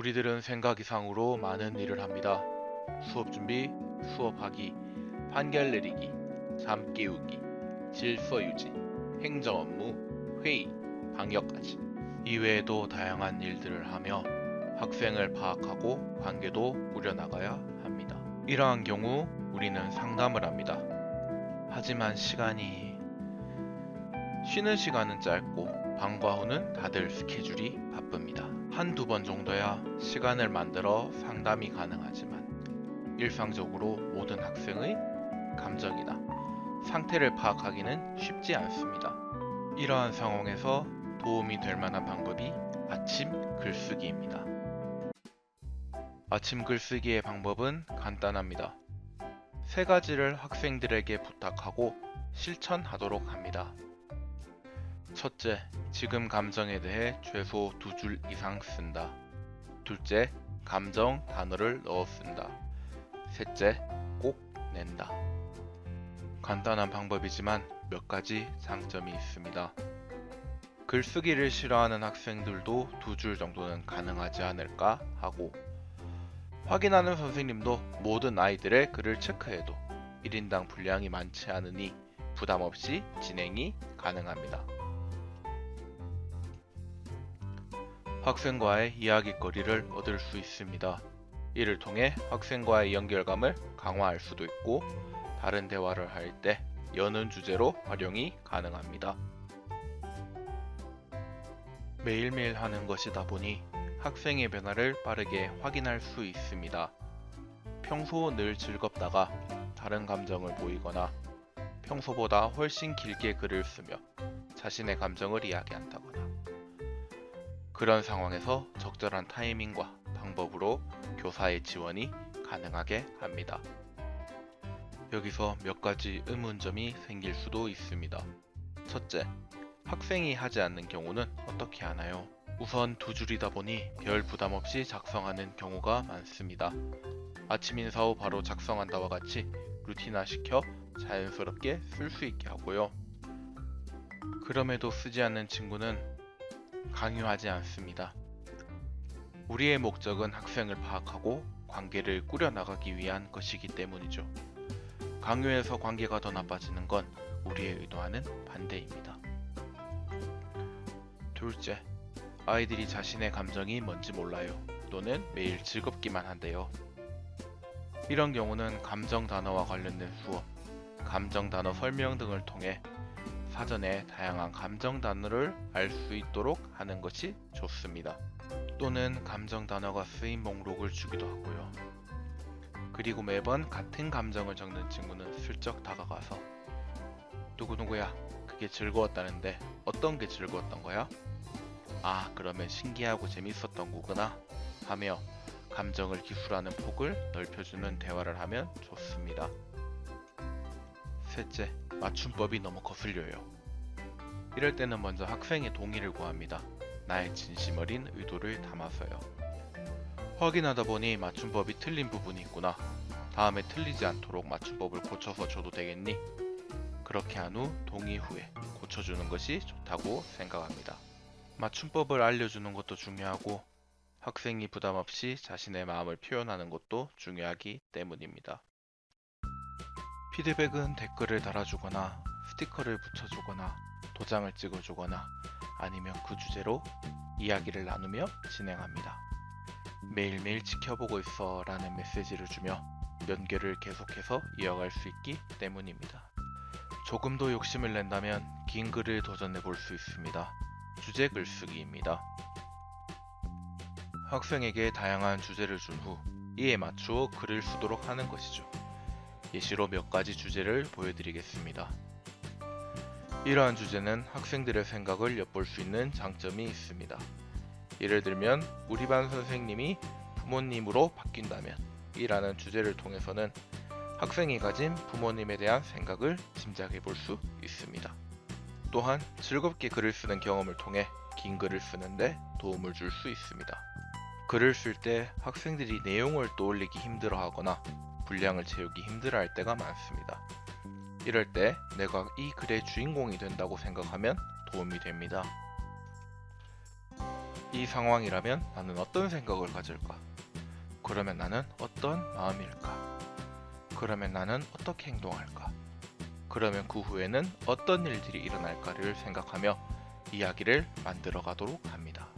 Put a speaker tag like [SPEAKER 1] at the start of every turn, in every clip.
[SPEAKER 1] 우리들은 생각 이상으로 많은 일을 합니다. 수업 준비, 수업하기, 판결 내리기, 잠 깨우기, 질서 유지, 행정 업무, 회의, 방역까지. 이외에도 다양한 일들을 하며 학생을 파악하고 관계도 꾸려나가야 합니다. 이러한 경우 우리는 상담을 합니다. 하지만 시간이 쉬는 시간은 짧고 방과 후는 다들 스케줄이. 한두 번 정도야 시간을 만들어 상담이 가능하지만 일상적으로 모든 학생의 감정이나 상태를 파악하기는 쉽지 않습니다. 이러한 상황에서 도움이 될 만한 방법이 아침 글쓰기입니다. 아침 글쓰기의 방법은 간단합니다. 세 가지를 학생들에게 부탁하고 실천하도록 합니다. 첫째, 지금 감정에 대해 최소 두 줄 이상 쓴다. 둘째, 감정 단어를 넣어 쓴다. 셋째, 꼭 낸다. 간단한 방법이지만 몇 가지 장점이 있습니다. 글쓰기를 싫어하는 학생들도 두 줄 정도는 가능하지 않을까 하고 확인하는 선생님도 모든 아이들의 글을 체크해도 1인당 분량이 많지 않으니 부담 없이 진행이 가능합니다. 학생과의 이야기거리를 얻을 수 있습니다. 이를 통해 학생과의 연결감을 강화할 수도 있고 다른 대화를 할 때 여는 주제로 활용이 가능합니다. 매일매일 하는 것이다 보니 학생의 변화를 빠르게 확인할 수 있습니다. 평소 늘 즐겁다가 다른 감정을 보이거나 평소보다 훨씬 길게 글을 쓰며 자신의 감정을 이야기한다거나 그런 상황에서 적절한 타이밍과 방법으로 교사의 지원이 가능하게 합니다. 여기서 몇 가지 의문점이 생길 수도 있습니다. 첫째, 학생이 하지 않는 경우는 어떻게 하나요? 우선 두 줄이다 보니 별 부담 없이 작성하는 경우가 많습니다. 아침 인사 후 바로 작성한다와 같이 루틴화 시켜 자연스럽게 쓸 수 있게 하고요. 그럼에도 쓰지 않는 친구는 강요하지 않습니다. 우리의 목적은 학생을 파악하고 관계를 꾸려나가기 위한 것이기 때문이죠. 강요해서 관계가 더 나빠지는 건 우리의 의도와는 반대입니다. 둘째, 아이들이 자신의 감정이 뭔지 몰라요. 또는 매일 즐겁기만 한대요. 이런 경우는 감정 단어와 관련된 수업, 감정 단어 설명 등을 통해 사전에 다양한 감정 단어를 알 수 있도록 하는 것이 좋습니다. 또는 감정 단어가 쓰인 목록을 주기도 하고요. 그리고 매번 같은 감정을 적는 친구는 슬쩍 다가가서 누구누구야 그게 즐거웠다는데 어떤 게 즐거웠던 거야? 아 그러면 신기하고 재밌었던 거구나 하며 감정을 기술하는 폭을 넓혀주는 대화를 하면 좋습니다. 셋째, 맞춤법이 너무 거슬려요. 이럴 때는 먼저 학생의 동의를 구합니다. 나의 진심 어린 의도를 담아서요. 확인하다 보니 맞춤법이 틀린 부분이 있구나. 다음에 틀리지 않도록 맞춤법을 고쳐서 줘도 되겠니? 그렇게 한 후 동의 후에 고쳐주는 것이 좋다고 생각합니다. 맞춤법을 알려주는 것도 중요하고 학생이 부담 없이 자신의 마음을 표현하는 것도 중요하기 때문입니다. 피드백은 댓글을 달아주거나 스티커를 붙여주거나 도장을 찍어주거나 아니면 그 주제로 이야기를 나누며 진행합니다. 매일매일 지켜보고 있어 라는 메시지를 주며 연결을 계속해서 이어갈 수 있기 때문입니다. 조금 더 욕심을 낸다면 긴 글을 도전해 볼 수 있습니다. 주제 글쓰기입니다. 학생에게 다양한 주제를 준 후 이에 맞추어 글을 쓰도록 하는 것이죠. 예시로 몇 가지 주제를 보여드리겠습니다. 이러한 주제는 학생들의 생각을 엿볼 수 있는 장점이 있습니다. 예를 들면 우리 반 선생님이 부모님으로 바뀐다면 이라는 주제를 통해서는 학생이 가진 부모님에 대한 생각을 짐작해 볼 수 있습니다. 또한 즐겁게 글을 쓰는 경험을 통해 긴 글을 쓰는데 도움을 줄 수 있습니다. 글을 쓸 때 학생들이 내용을 떠올리기 힘들어 하거나 분량을 채우기 힘들어 할 때가 많습니다. 이럴 때 내가 이 글의 주인공이 된다고 생각하면 도움이 됩니다. 이 상황이라면 나는 어떤 생각을 가질까? 그러면 나는 어떤 마음일까? 그러면 나는 어떻게 행동할까? 그러면 그 후에는 어떤 일들이 일어날까를 생각하며 이야기를 만들어 가도록 합니다.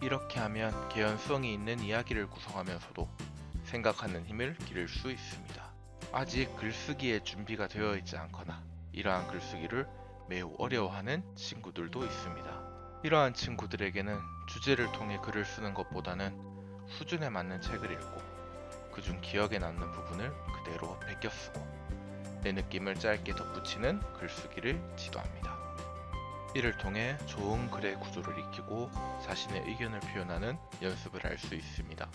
[SPEAKER 1] 이렇게 하면 개연성이 있는 이야기를 구성하면서도 생각하는 힘을 기를 수 있습니다. 아직 글쓰기에 준비가 되어 있지 않거나 이러한 글쓰기를 매우 어려워하는 친구들도 있습니다. 이러한 친구들에게는 주제를 통해 글을 쓰는 것보다는 수준에 맞는 책을 읽고 그중 기억에 남는 부분을 그대로 베껴 쓰고 내 느낌을 짧게 덧붙이는 글쓰기를 지도합니다. 이를 통해 좋은 글의 구조를 익히고 자신의 의견을 표현하는 연습을 할 수 있습니다.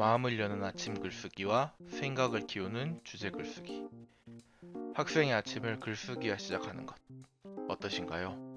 [SPEAKER 1] 마음을 여는 아침 글쓰기와 생각을 키우는 주제 글쓰기. 학생의 아침을 글쓰기와 시작하는 것. 어떠신가요?